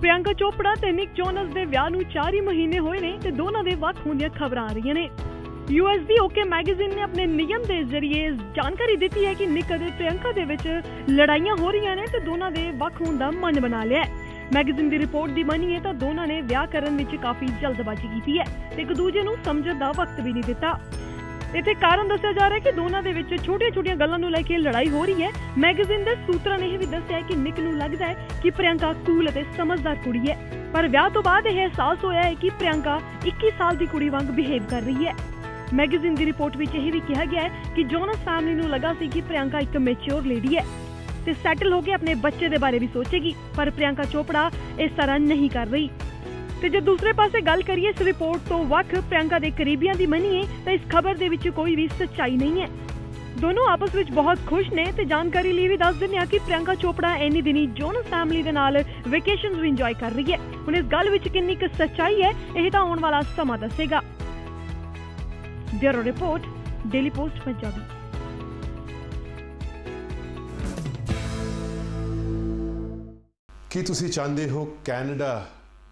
ਪ੍ਰਿਯੰਕਾ ਚੋਪੜਾ ਤੇ ਨਿਕ ਜੋਨਸ ਦੇ ਵਿਆਹ ਨੂੰ 4 ਹੀ ਮਹੀਨੇ ਹੋਏ ਨੇ ਤੇ ਦੋਨਾਂ ਦੇ ਵੱਖ ਹੋਣ ਖਬਰਾਂ ਆ ਰਹੀਆਂ ਨੇ। ਯੂਐਸ ਦੀ ਓਕੇ ਮੈਗਜ਼ੀਨ ਨੇ ਆਪਣੇ ਨਿਯਮ ਦੇ ਜ਼ਰੀਏ ਜਾਣਕਾਰੀ ਦਿੱਤੀ ਹੈ ਕਿ ਨਿਕ ਅਤੇ ਪ੍ਰਿਯੰਕਾ ਦੇ ਵਿੱਚ ਲੜਾਈਆਂ ਹੋ ਰਹੀਆਂ ਨੇ ਤੇ ਦੋਨਾਂ ਦੇ ਵੱਖ ਹੋਣ ਦਾ ਮਨ ਬਣਾ ਲਿਆ ਹੈ। ਮੈਗਜ਼ੀਨ ਦੀ ਰਿਪੋਰਟ ਦੀ ਮੰਨੀਏ ਤਾਂ ਦੋਨਾਂ ਨੇ ਵਿਆਹ ਕਰਨ ਵਿੱਚ ਕਾਫੀ ਜਲਦਬਾਜ਼ੀ ਕੀਤੀ ਹੈ ਤੇ ਇੱਕ ਦੂਜੇ ਨੂੰ ਸਮਝਣ ਦਾ ਵਕਤ ਵੀ ਨਹੀਂ ਦਿੱਤਾ। ਇੱਥੇ ਕਾਰਨ ਦੱਸਿਆ ਜਾ ਰਿਹਾ ਹੈ ਕਿ ਦੋਨਾਂ ਦੇ ਵਿੱਚ ਛੋਟੀਆਂ-ਛੋਟੀਆਂ ਗੱਲਾਂ ਨੂੰ ਲੈ ਕੇ ਲੜਾਈ ਹੋ ਰਹੀ ਹੈ। ਮੈਗਜ਼ੀਨ ਦੇ ਸੂਤਰਾਂ ਨੇ ਇਹ ਵੀ ਦੱਸਿਆ ਹੈ ਕਿ ਨਿਕ ਨੂੰ ਲੱਗਦਾ ਹੈ ਕਿ ਪ੍ਰਿਯੰਕਾ ਕੂਲ ਅਤੇ ਸਮਝਦਾਰ ਕੁੜੀ ਹੈ। ਪਰ ਵਿਆਹ ਤੋਂ ਬਾਅਦ ਇਹ ਅਹਿਸਾਸ ਹੋਇਆ ਹੈ ਕਿ ਪ੍ਰਿਯੰਕਾ 21 ਸਾਲ ਦੀ ਕੁੜੀ ਵਾਂਗ ਬਿਹੇਵ ਕਰ ਰਹੀ ਹੈ। ਮੈਗਜ਼ੀਨ ਦੀ ਰਿਪੋਰਟ ਵਿੱਚ ਇਹ ਵੀ ਕਿਹਾ ਗਿਆ ਹੈ ਕਿ ਜੋਨਸ ਫੈਮਿਲੀ ਨੂੰ ਲੱਗਾ ਸੀ ਕਿ ਪ੍ਰਿਯੰਕਾ ਇੱਕ ਮੈਚੁਰ ਲੇਡੀ ਹੈ ਤੇ ਸੈਟਲ ਹੋ ਕੇ ਆਪਣੇ ਬੱਚੇ ਦੇ ਬਾਰੇ ਵੀ ਸੋਚੇਗੀ, ਪਰ ਪ੍ਰਿਯੰਕਾ ਚੋਪੜਾ ਇਸ ਤਰ੍ਹਾਂ ਨਹੀਂ ਕਰ ਰਹੀ। ਤੇ ਜੇ ਦੂਸਰੇ ਪਾਸੇ ਗੱਲ ਕਰੀਏ, ਇਸ ਰਿਪੋਰਟ ਤੋਂ ਵੱਖ ਪ੍ਰਿਯੰਕਾ ਦੇ ਕਰੀਬੀਆਂ ਦੀ ਮੰਨੀਏ ਤਾਂ ਇਸ ਖਬਰ ਦੇ ਵਿੱਚ ਕੋਈ ਵੀ ਸੱਚਾਈ ਨਹੀਂ ਹੈ। ਦੋਨੋਂ ਆਪਸ ਵਿੱਚ ਬਹੁਤ ਖੁਸ਼ ਨੇ ਤੇ ਜਾਣਕਾਰੀ ਲਈ ਵੀ ਦੱਸ ਦਿੰਦੇ ਹਾਂ ਕਿ ਪ੍ਰਿਯੰਕਾ ਚੋਪੜਾ ਇੰਨੀ ਦਿਨੀ ਜੋਨਸ ਫੈਮਿਲੀ ਦੇ ਨਾਲ ਵੈਕੇਸ਼ਨਸ ਵੀ ਇੰਜੋਏ ਕਰ ਰਹੀ ਹੈ। ਹੁਣ ਇਸ ਗੱਲ ਵਿੱਚ ਕਿੰਨੀ ਕੁ ਸੱਚਾਈ ਹੈ, ਇਹ ਤਾਂ ਆਉਣ ਵਾਲਾ ਸਮਾਂ ਦੱਸੇਗਾ। Bureau report daily post Punjabi ਕੀ ਤੁਸੀਂ ਚਾਹੁੰਦੇ ਹੋ ਕੈਨੇਡਾ